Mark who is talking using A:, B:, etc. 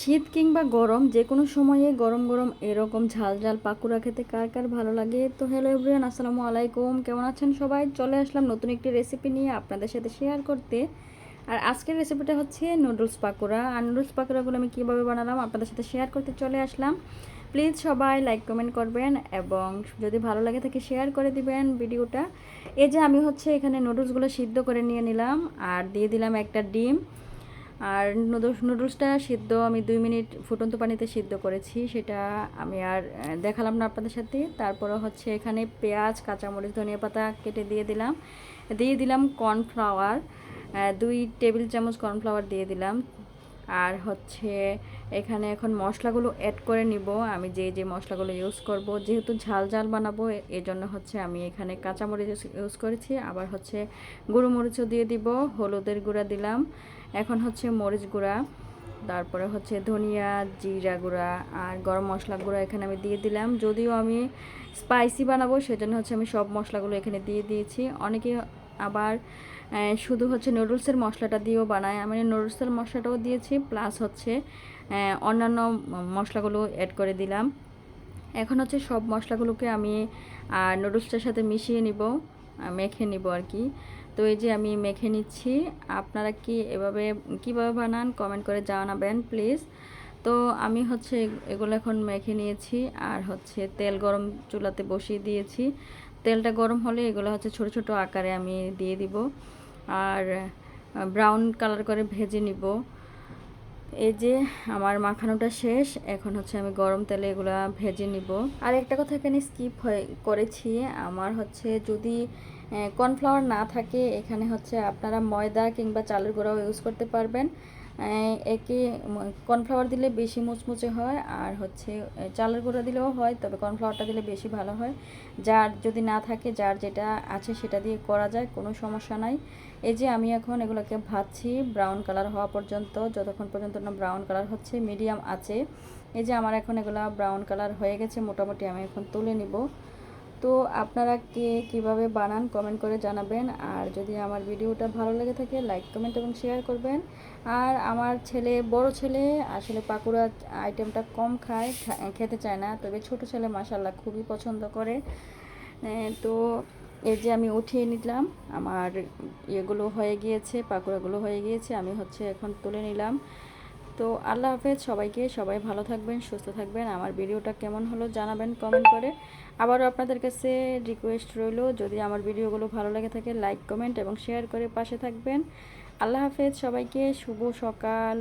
A: শীত কিংবা গরম, যে কোনো সময়ে গরম গরম এরকম ঝাল ঝাল পাকুড়া খেতে কার কার ভালো লাগে? তো হ্যালো এভরিওয়ান আসসালামু আলাইকুম। কেমন আছেন সবাই? চলে আসলাম নতুন একটি রেসিপি নিয়ে আপনাদের সাথে শেয়ার করতে। আর আজকের রেসিপিটা হচ্ছে নুডলস পাকোড়া। আর নুডলস পাকোড়াগুলো আমি কীভাবে বানালাম আপনাদের সাথে শেয়ার করতে চলে আসলাম। প্লিজ সবাই লাইক কমেন্ট করবেন এবং যদি ভালো লাগে থাকে শেয়ার করে দিবেন ভিডিওটা। এই যে আমি হচ্ছে এখানে নুডলসগুলো সিদ্ধ করে নিয়ে নিলাম। আর দিয়ে দিলাম একটা ডিম। আর নুডলস, নুডলসটা সিদ্ধ আমি দুই মিনিট ফুটন্ত পানিতে সিদ্ধ করেছি, সেটা আমি আর দেখালাম না আপনাদের সাথে। তারপরে হচ্ছে এখানে পেঁয়াজ, কাঁচামরিচ, ধনিয়া পাতা কেটে দিয়ে দিলাম। দিয়ে দিলাম কর্নফ্লাওয়ার দুই টেবিল চামচ কর্নফ্লাওয়ার দিয়ে দিলাম। আর হচ্ছে এখানে এখন মশলাগুলো অ্যাড করে নিব। আমি যে যে মশলাগুলো ইউজ করব, যেহেতু ঝাল ঝাল বানাবো, এজন্য হচ্ছে আমি এখানে কাঁচামরিচ ইউজ করেছি। আবার হচ্ছে মরিচও দিয়ে দিব, হলুদের গুঁড়া দিলাম। এখন হচ্ছে মরিচ গুঁড়া, তারপরে হচ্ছে ধনিয়া জিরা গুঁড়া আর গরম মশলা গুঁড়া এখানে আমি দিয়ে দিলাম। যদিও আমি স্পাইসি বানাবো, সেজন্য হচ্ছে আমি সব মশলাগুলো এখানে দিয়ে দিয়েছি। অনেকে আবার শুধু হচ্ছে নুডলসের মশলাটা দিয়েও বানায়। আমি নুডলসের মশলাটাও দিয়েছি, প্লাস হচ্ছে অন্যান্য মশলাগুলো অ্যাড করে দিলাম। এখন হচ্ছে সব মশলাগুলোকে আমি নুডলসটার সাথে মিশিয়ে নিব মেখে নিব আর কি। তো এই যে আমি মেখে নিচ্ছি, আপনারা কি এভাবে, কীভাবে বানান কমেন্ট করে জানাবেন, প্লিজ। তো আমি হচ্ছে এগুলো এখন মেখে নিয়েছি, আর হচ্ছে তেল গরম চুলাতে বসিয়ে দিয়েছি। তেলটা গরম হলে এগুলো হচ্ছে ছোট ছোট আকারে আমি দিয়ে দিব। আর ব্রাউন কালার করে ভেজে নিব। এই যে আমার মাখানোটা শেষ, এখন হচ্ছে আমি গরম তেলে এগুলা ভেজে নিব। আর একটা কথা এখানে স্কিপ হয়ে করেছি, আমার হচ্ছে যদি কর্নফ্লাওয়ার না থাকে, এখানে হচ্ছে আপনারা ময়দা কিংবা চালের গুঁড়াও ইউজ করতে পারবেন। একে কর্নফ্লাওয়ার দিলে বেশি মুচমুচে হয়, আর হচ্ছে চালের গুঁড়া দিলেও হয়, তবে কর্নফ্লাওয়ারটা দিলে বেশি ভালো হয়। যার যদি না থাকে, যার যেটা আছে সেটা দিয়ে করা যায়, কোনো সমস্যা নাই। এই যে আমি এখন এগুলোকে ভাজছি ব্রাউন কালার হওয়া পর্যন্ত, যতক্ষণ পর্যন্ত না ব্রাউন কালার হচ্ছে মিডিয়াম আছে। এই যে আমার এখন এগুলো ব্রাউন কালার হয়ে গেছে, মোটামুটি আমি এখন তুলে নিব। তো আপনারা কে কীভাবে বানান কমেন্ট করে জানাবেন। আর যদি আমার ভিডিওটা ভালো লেগে থাকে লাইক কমেন্ট এবং শেয়ার করবেন। আর আমার ছেলে, বড় ছেলে, আসলে পাকুড়া আইটেমটা কম খায় খেতে চায় না, তবে ছোট ছেলে মাসাল্লাহ খুবই পছন্দ করে। তো এই যে আমি উঠিয়ে নিলাম, আমার ইয়েগুলো হয়ে গিয়েছে, পাকুড়াগুলো হয়ে গিয়েছে, আমি হচ্ছে এখন তুলে নিলাম। তো আল্লাহ হাফেজ, সবাইকে সবাই ভালো থাকবেন, সুস্থ থাকবেন। আমার ভিডিওটা কেমন হলো জানাবেন কমেন্ট করে। আবারও আপনাদের কাছে রিকোয়েস্ট রইল, যদি আমার ভিডিওগুলো ভালো লাগে থাকে লাইক কমেন্ট এবং শেয়ার করে পাশে থাকবেন। আল্লাহ হাফেজ, সবাইকে শুভ সকাল